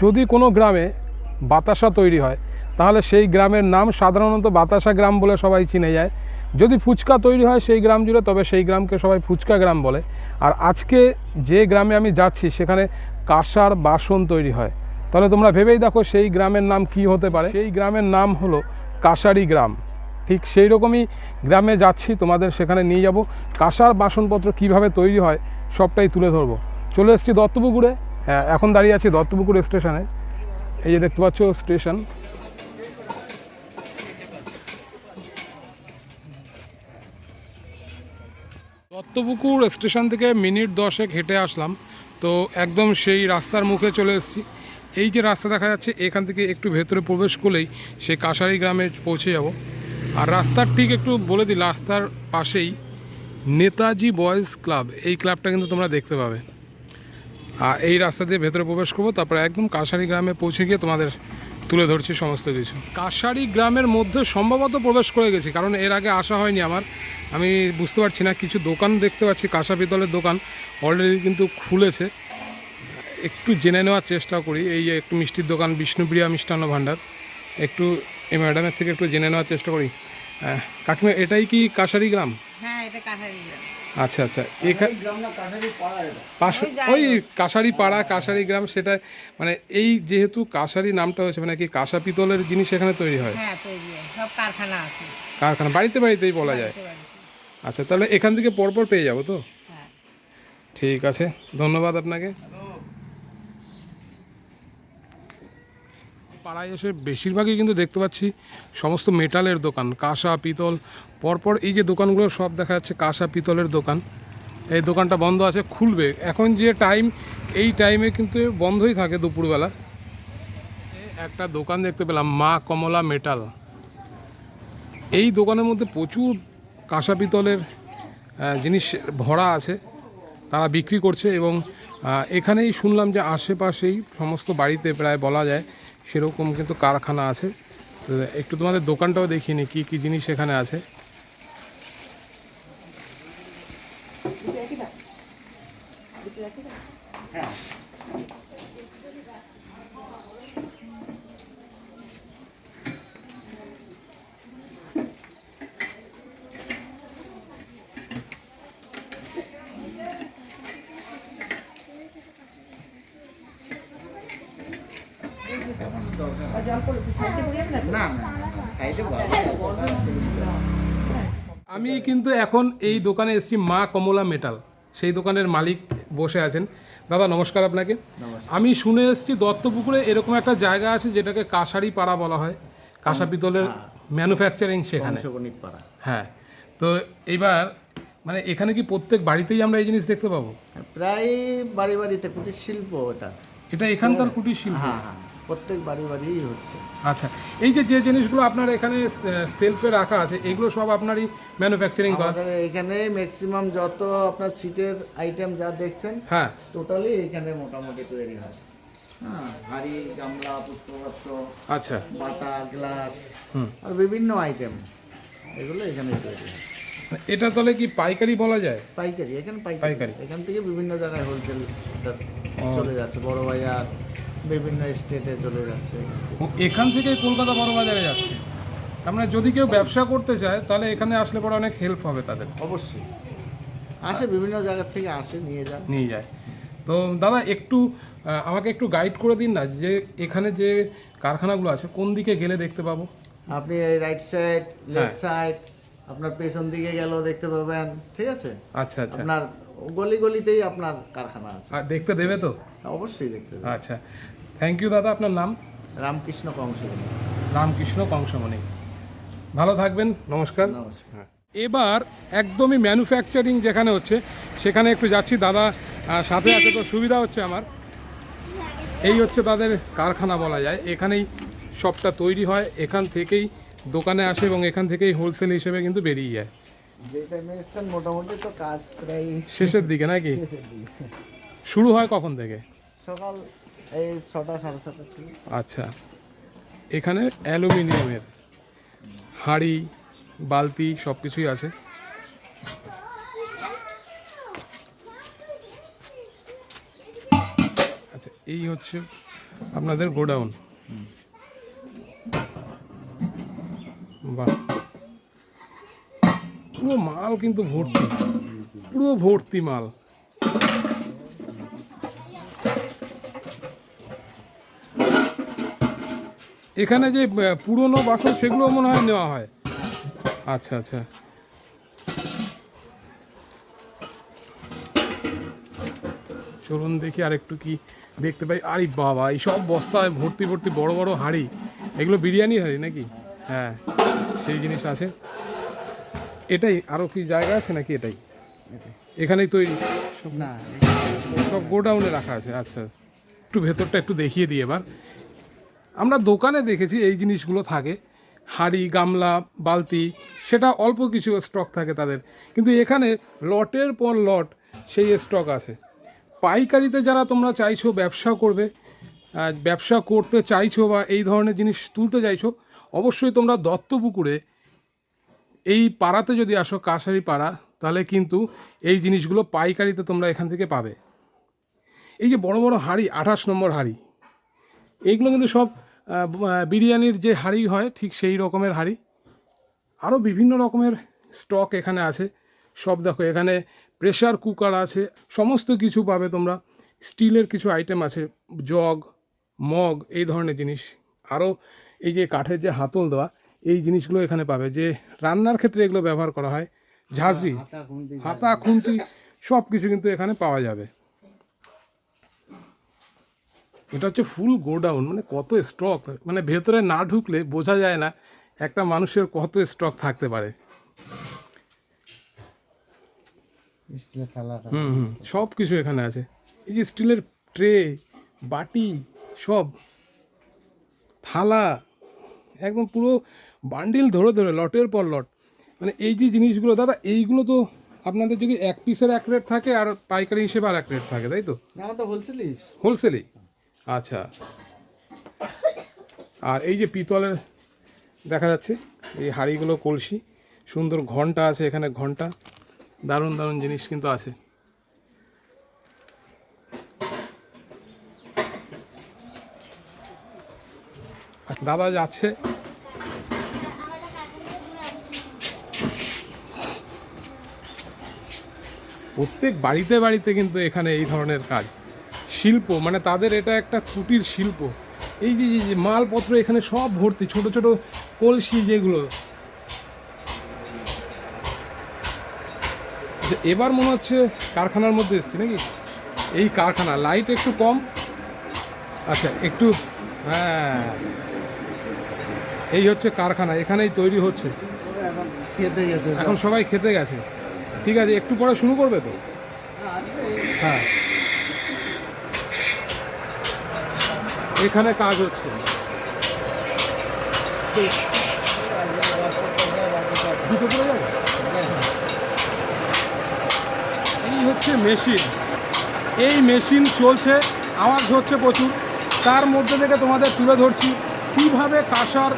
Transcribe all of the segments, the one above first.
যদি কোনো গ্রামে বাতাসা তৈরি হয়, তাহলে সেই গ্রামের নাম সাধারণত বাতাসা গ্রাম বলে সবাই চিনে যায়। যদি ফুচকা তৈরি হয় সেই গ্রাম জুড়ে, তবে সেই গ্রামকে সবাই ফুচকা গ্রাম বলে। আর আজকে যে গ্রামে আমি যাচ্ছি, সেখানে কাঁসার বাসন তৈরি হয়। তাহলে তোমরা ভেবেই দেখো সেই গ্রামের নাম কি হতে পারে। সেই গ্রামের নাম হলো কাঁসারি গ্রাম। ঠিক সেই রকমই গ্রামে যাচ্ছি, তোমাদের সেখানে নিয়ে যাব। কাঁসার বাসনপত্র কীভাবে তৈরি হয়, সবটাই তুলে ধরবো। চলে এসেছি দত্তপুকুরে। এখন দাঁড়িয়ে আছি দত্তপুকুর স্টেশনে। এই যে দেখতে পাচ্ছ স্টেশন। দত্তপুকুর স্টেশন থেকে মিনিট দশেক হেঁটে আসলাম। তো একদম সেই রাস্তার মুখে চলে এসেছি। এই যে রাস্তা দেখা যাচ্ছে, এখান থেকে একটু ভেতরে প্রবেশ করলেই সেই কাশারি গ্রামে পৌঁছে যাব। আর রাস্তার ঠিক একটু বলে দিই, রাস্তার পাশেই নেতাজি বয়েজ ক্লাব। এই ক্লাবটা কিন্তু তোমরা দেখতে পাবে। এই রাস্তা দিয়ে ভেতরে প্রবেশ করব, তারপরে একদম কাশারি গ্রামে পৌঁছে গিয়ে তোমাদের তুলে ধরছি সমস্ত কিছু। কাশারি গ্রামের মধ্যে সম্ভবত প্রবেশ করে গেছি, কারণ এর আগে আসা হয়নি আমার। আমি বুঝতে পারছি না, কিছু দোকান দেখতে পাচ্ছি কাঁসা পিতলের দোকান অলরেডি কিন্তু খুলেছে। একটু জেনে নেওয়ার চেষ্টা করি, এই যে একটু মিষ্টির দোকান বিষ্ণুপ্রিয়া মিষ্টান্ন ভাণ্ডার। একটু এই ম্যাডামের থেকে একটু জেনে নেওয়ার চেষ্টা করি। কাকিমা, এটাই কি কাশারি গ্রাম? হ্যাঁ এটা কাঁঠালি গ্রাম। আচ্ছা আচ্ছা। এখানে পাশে ওই কাশারি পাড়া কাশারি গ্রাম সেটা মানে এই যেহেতু কাশারি নামটা হয়েছে মানে কি কাঁসা পিতলের জিনিস এখানে তৈরি হয়? হ্যাঁ তৈরি। সব কারখানা আছে। কারখানা বাড়িতে বাড়িতেই বলা যায়। আচ্ছা তাহলে এখান থেকে পরপর পেয়ে যাব তো? হ্যাঁ। ঠিক আছে ধন্যবাদ আপনাকে। পাড়ায় এসে বেশিরভাগই কিন্তু দেখতে পাচ্ছি সমস্ত মেটালের দোকান, কাঁসা, পিতল, পরপর এই যে দোকানগুলো সব দেখা যাচ্ছে কাঁসা, পিতলের দোকান। এই দোকানটা বন্ধ আছে, খুলবে। এখন যে টাইম এই টাইমে কিন্তু বন্ধই থাকে দুপুরবেলা। একটা দোকান দেখতে পেলাম, মা কমলা মেটাল। এই দোকানের মধ্যে প্রচুর কাঁসা, পিতলের জিনিস ভরা আছে, তারা বিক্রি করছে এবং এখানেই শুনলাম যে আশেপাশেই সমস্ত বাড়িতে প্রায় বলা যায় সেরকম কিন্তু কারখানা আছে। একটু তোমাদের দোকানটাও দেখিনি কি কি জিনিস এখানে আছে। আমি কিন্তু এখন এই দোকানে এসেছি মা কমলা মেটাল। সেই দোকানের মালিক বসে আছেন। দাদা নমস্কার আপনাকে। আমি শুনে এসেছি দত্তপুকুরে এরকম একটা জায়গা আছে যেটাকে কাঁসারি পাড়া বলা হয়। কাঁসা পিতলের ম্যানুফ্যাকচারিং সেখানে। হ্যাঁ। তো এইবার মানে এখানে কি প্রত্যেক বাড়িতেই আমরা এই জিনিস দেখতে পাবো? প্রায় বাড়ি বাড়িতে কুটির শিল্প এটা। এটা এখানকার কুটির শিল্প? হ্যাঁ হ্যাঁ। প্রত্যেক বাড়ি বাড়িই হচ্ছে। আচ্ছা এই যে যে জিনিসগুলো আপনার এখানে সেলফে রাখা আছে এগুলো সব আপনারই ম্যানুফ্যাকচারিং করা? এখানে ম্যাক্সিমাম যত আপনার সিটের আইটেম যা দেখছেন হ্যাঁ। টোটালি এখানে মোটামুটি তৈরি হয়। হ্যাঁ হাড়ি গামলা পুষ্পপত্র আচ্ছা। বাটা গ্লাস। আর বিভিন্ন আইটেম এগুলো এখানে তৈরি হয়। এটা তাহলে কি পাইকারি বলা যায়? পাইকারি এখানে। পাইকারি। এখান থেকে বিভিন্ন জায়গায় হোলসেল চলে যাচ্ছে বড় বাজার বিভিন্ন স্টেটে চলে যাচ্ছে। এখান থেকে কলকাতা বড় বাজারে যাচ্ছে। তার মানে যদি কেউ ব্যবসা করতে চায় তাহলে এখানে আসলে পরে অনেক হেল্প হবে তাদের। অবশ্যই। আসে বিভিন্ন জায়গার থেকে আসে নিয়ে যান নিয়ে যায়। তো দাদা একটু আমাকে একটু গাইড করে দিন না যে এখানে যে কারখানাগুলো আছে কোন দিকে গেলে দেখতে পাবো? আপনি এই রাইট সাইড। লেফট সাইড আপনার পেছন দিকে গেলেও দেখতে পাবেন ঠিক আছে? আচ্ছা আচ্ছা। আপনার গলি গলিতেই আপনার কারখানা আছে। দেখতে দেবে তো? অবশ্যই দেখতে পাবেন আচ্ছা। থ্যাংক ইউ দাদা আপনার নাম? রামকৃষ্ণ কংস রামকৃষ্ণ কংসমণি। ভালো থাকবেন নমস্কার। নমস্কার। এবার একদমই ম্যানুফ্যাকচারিং যেখানে হচ্ছে সেখানে একটু যাচ্ছি দাদা সাথে আছে তো সুবিধা হচ্ছে আমার। এই হচ্ছে তাদের কারখানা বলা যায়। এখানেই সবটা তৈরি হয় এখান থেকেই দোকানে আসে এবং এখান থেকেই হোলসেল হিসেবে কিন্তু বেরিয়ে যায়। মোটামুটি তো কাজ প্রায় শেষের দিকে নাকি? শুরু হয় কখন থেকে? সকাল এই ছটা, সাড়ে ছটা আচ্ছা। এখানে অ্যালুমিনিয়ামের হাঁড়ি, বালতি সব কিছুই আছে। আচ্ছা এই হচ্ছে আপনাদের গোডাউন। বাহ। পুরো মাল কিন্তু ভর্তি। পুরো ভর্তি মাল। এখানে যে পুরনো বাসন সেগুলো মনে হয় নেওয়া হয়। আচ্ছা আচ্ছা। চলুন দেখি আর একটু কি দেখতে পাই। আরে বাবা এই সব বস্তায় ভর্তি ভর্তি বড় বড় হাঁড়ি। এগুলো বিরিয়ানি হাঁড়ি নাকি? হ্যাঁ সেই জিনিস আছে। এটাই আরও কি জায়গা আছে নাকি এটাই? এখানেই তৈরি। না সব গোডাউনে রাখা আছে আচ্ছা। একটু ভেতরটা একটু দেখিয়ে দিই এবার। আমরা দোকানে দেখেছি এই জিনিসগুলো থাকে। হাঁড়ি, গামলা, বালতি, সেটা অল্প কিছু স্টক থাকে তাদের। কিন্তু এখানে লটের পর লট সেই স্টক আছে। পাইকারিতে যারা তোমরা চাইছো ব্যবসা করবে ব্যবসা করতে চাইছো বা এই ধরনের জিনিস তুলতে চাইছো, অবশ্যই তোমরা দত্তপুকুরে এই পাড়াতে যদি আসো কাশারি পাড়া, তাহলে কিন্তু এই জিনিসগুলো পাইকারিতে তোমরা এখান থেকে পাবে। এই যে বড় বড় হাঁড়ি, আঠাশ নম্বর হাঁড়ি এইগুলো কিন্তু সব বিরিয়ানির যে হাঁড়ি হয় ঠিক সেই রকমের হাঁড়ি। আরও বিভিন্ন রকমের স্টক এখানে আছে। সব দেখো এখানে প্রেশার কুকার আছে সমস্ত কিছু পাবে তোমরা। স্টিলের কিছু আইটেম আছে জগ মগ এই ধরনের জিনিস। আরও এই যে কাঠের যে হাতল দেওয়া এই জিনিসগুলো এখানে পাবে। যে রান্নার ক্ষেত্রে এগুলো ব্যবহার করা হয় ঝাঁঝরি হাতা খুন্তি হাতা খুন্তি সব কিছু কিন্তু এখানে পাওয়া যাবে। এটা হচ্ছে ফুল গোডাউন মানে কত স্টক মানে ভেতরে না ঢুকলে বোঝা যায় না একটা মানুষের কত স্টক থাকতে পারে। হুম হুম সব কিছু এখানে আছে। এই যে স্টিলের ট্রে বাটি সব। থালা একদম পুরো বান্ডিল ধরে ধরে লটের পর লট। মানে এই যে জিনিসগুলো দাদা এইগুলো তো আপনাদের যদি এক পিসের এক রেট থাকে আর পাইকারি হিসেবে আর এক রেট থাকে তাই তো? না আমার তো হোলসেলিস হোলসেলেই আচ্ছা। আর এই যে পিতলের দেখা যাচ্ছে, এই হাঁড়িগুলো কলসি, সুন্দর ঘণ্টা আছে এখানে, ঘণ্টা। দারুণ দারুণ জিনিস কিন্তু আছে। দাদা যাচ্ছে। প্রত্যেক বাড়িতে বাড়িতে কিন্তু এখানে এই ধরনের কাজ। শিল্প মানে তাদের এটা একটা কুটির শিল্প। এই যে যে- মালপত্র এখানে সব ভর্তি ছোট ছোট কলসি যেগুলো। এবার মনে হচ্ছে কারখানার মধ্যে এসছি নাকি? এই কারখানা লাইট একটু কম। আচ্ছা একটু হ্যাঁ। এই হচ্ছে কারখানা এখানেই তৈরি হচ্ছে। এখন খেতে গেছে এখন সবাই খেতে গেছে। ঠিক আছে একটু পরে শুরু করবে তো? হ্যাঁ। এখানে কাজ হচ্ছে। এই হচ্ছে মেশিন। এই মেশিন চলছে, আওয়াজ হচ্ছে প্রচুর। তার মধ্যে থেকে তোমাদের তুলে ধরছি, কীভাবে কাঁসার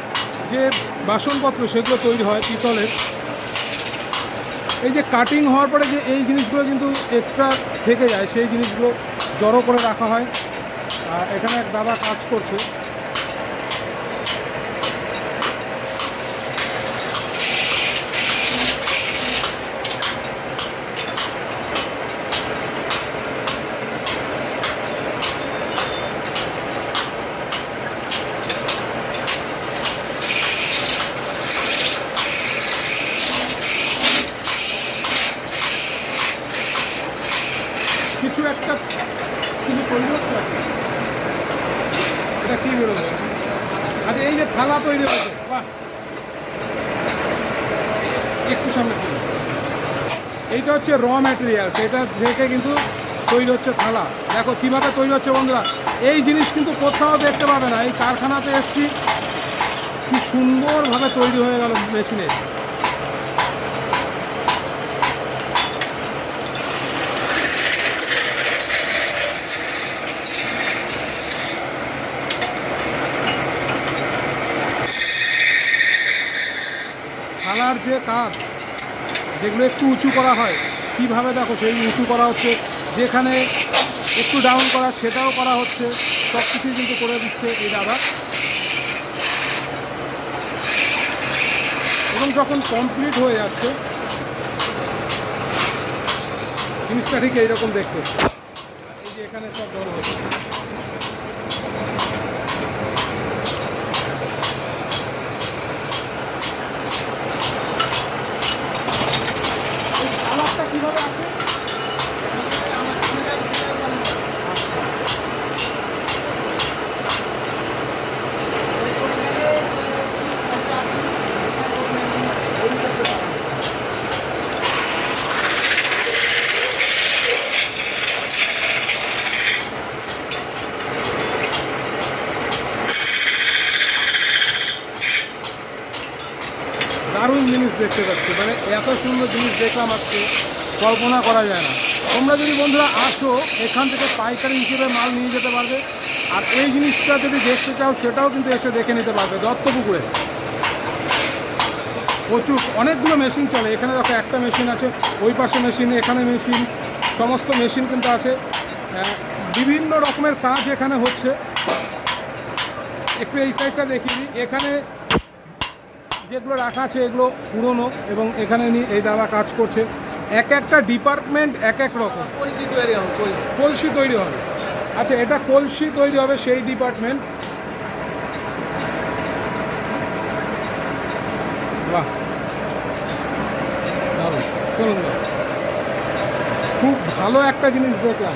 যে বাসনপত্র সেগুলো তৈরি হয় পিতলের, এই যে কাটিং হওয়ার পরে যে এই জিনিসগুলো কিন্তু এক্সট্রা থেকে যায়, সেই জিনিসগুলো জড়ো করে রাখা হয়। এখানে এক দাদা কাজ করছে। কিছু একটা কিছু তৈরি হচ্ছে আর কি। এটা কি বেরোবে আচ্ছা এই যে থালা তৈরি হয়েছে। একটু সামনে এইটা হচ্ছে র ম্যাটেরিয়াল সেটা থেকে কিন্তু তৈরি হচ্ছে থালা। দেখো কীভাবে তৈরি হচ্ছে বন্ধুরা, এই জিনিস কিন্তু কোথাও দেখতে পাবে না। এই কারখানাতে এসছি, কি সুন্দরভাবে তৈরি হয়ে গেল মেশিনে থালার যে কাজ যেগুলো একটু উঁচু করা হয়, কীভাবে দেখো সেই উঁচু করা হচ্ছে, যেখানে একটু ডাউন করা, সেটাও করা হচ্ছে সব কিছুই কিন্তু করে দিচ্ছে এই দাদা। এবং যখন কমপ্লিট হয়ে যাচ্ছে, জিনিসটা ঠিক এইরকম দেখতে। এই যে এখানে সব বড় হচ্ছে এই কালারটা কীভাবে আসে দারুণ জিনিস দেখতে পাচ্ছি মানে এত সুন্দর জিনিস দেখলাম আজকে কল্পনা করা যায় না। তোমরা যদি বন্ধুরা আসো, এখান থেকে পাইকারি হিসেবে মাল নিয়ে যেতে পারবে। আর এই জিনিসটা যদি দেখতে চাও, সেটাও কিন্তু এসে দেখে নিতে পারবে দত্তপুকুরে। প্রচুর, অনেকগুলো মেশিন চলে। এখানে দেখো একটা মেশিন আছে, ওই পাশে মেশিন, এখানে মেশিন, সমস্ত মেশিন কিন্তু আছে। বিভিন্ন রকমের কাজ এখানে হচ্ছে। একটু এই সাইডটা দিই। এখানে যেগুলো রাখা আছে, এগুলো পুরনো এবং এখানে নিয়ে এই দাদা কাজ করছে। এক একটা ডিপার্টমেন্ট এক এক রকম। কলসি তৈরি হবে আচ্ছা এটা কলসি তৈরি হবে সেই ডিপার্টমেন্ট? বাহ। চলুন। খুব ভালো একটা জিনিস দেখলাম।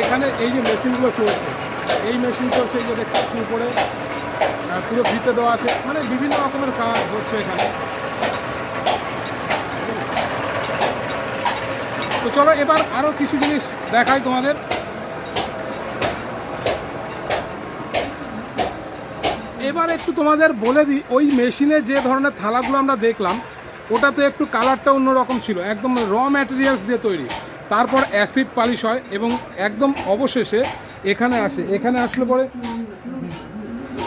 এখানে এই যে মেশিনগুলো চলছে। এই মেশিন চলছে এই যে দেখতে পাচ্ছি উপরে পুরো ভিতে দেওয়া আছে। মানে বিভিন্ন রকমের কাজ হচ্ছে এখানে। তো চলো এবার আরও কিছু জিনিস দেখাই তোমাদের। এবার একটু তোমাদের বলে দিই, ওই মেশিনে যে ধরনের থালাগুলো আমরা দেখলাম, ওটা তো একটু কালারটা অন্যরকম ছিল। একদম র ম্যাটেরিয়ালস দিয়ে তৈরি। তারপর অ্যাসিড পালিশ হয় এবং একদম অবশেষে এখানে আসে। এখানে আসলে পরে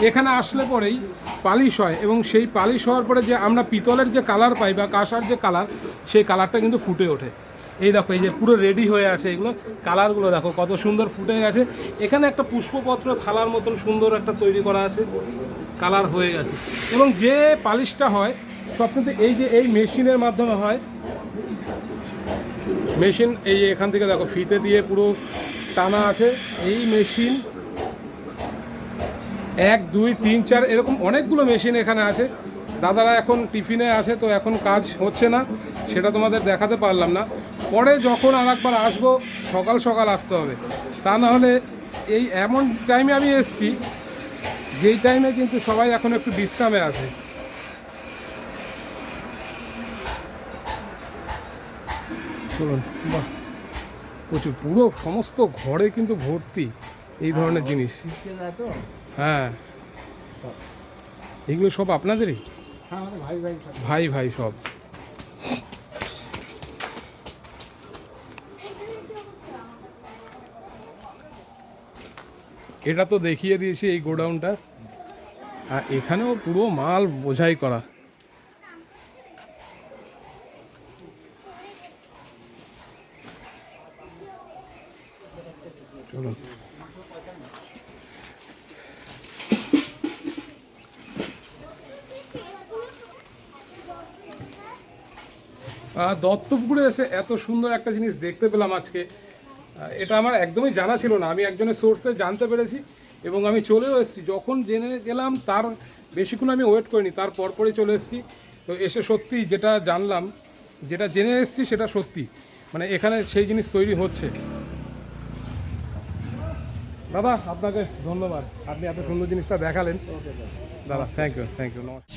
এখানে আসলে পরেই পালিশ হয় এবং সেই পালিশ হওয়ার পরে যে আমরা পিতলের যে কালার পাই বা কাঁসার যে কালার, সেই কালারটা কিন্তু ফুটে ওঠে। এই দেখো, এই যে পুরো রেডি হয়ে আছে এগুলো। কালারগুলো দেখো, কত সুন্দর ফুটে গেছে। এখানে একটা পুষ্পপত্র থালার মতন সুন্দর একটা তৈরি করা আছে। কালার হয়ে গেছে। এবং যে পালিশটা হয়, সব কিন্তু এই যে এই মেশিনের মাধ্যমে হয়। মেশিন এই এখান থেকে দেখো, ফিতে দিয়ে পুরো টানা আছে, এই মেশিন এক, দুই, তিন, চার, এরকম অনেকগুলো মেশিন এখানে আছে। দাদারা এখন টিফিনে আছে, তো এখন কাজ হচ্ছে না, সেটা তোমাদের দেখাতে পারলাম না। পরে যখন আর একবার আসব, সকাল সকাল আসতে হবে। তা না হলে এই এমন টাইমে আমি এসছি, যেই টাইমে কিন্তু সবাই এখন একটু বিশ্রামে আছে। চলুন, বাহ। প্রচুর পুরো সমস্ত ঘরে কিন্তু ভর্তি এই ধরনের জিনিস। তো? হ্যাঁ। এগুলো সব আপনাদেরই? হ্যাঁ। ভাই ভাই সব। এটা তো দেখিয়ে দিয়েছি এই গোডাউনটা। আর এখানেও পুরো মাল বোঝাই করা চলুন আহ, দত্তপুকুরে এসে এত সুন্দর একটা জিনিস দেখতে পেলাম আজকে। এটা আমার একদমই জানা ছিল না। আমি একজনের সোর্সে জানতে পেরেছি এবং আমি চলেও এসেছি। যখন জেনে গেলাম তার বেশিক্ষণ আমি ওয়েট করিনি তার পরপরই চলে এসেছি। তো এসে সত্যি যেটা জানলাম যেটা জেনে এসেছি সেটা সত্যি। মানে এখানে সেই জিনিস তৈরি হচ্ছে। দাদা আপনাকে ধন্যবাদ। আপনি এত সুন্দর জিনিসটা দেখালেন। দাদা থ্যাংক ইউ থ্যাংক ইউ নমস্কার।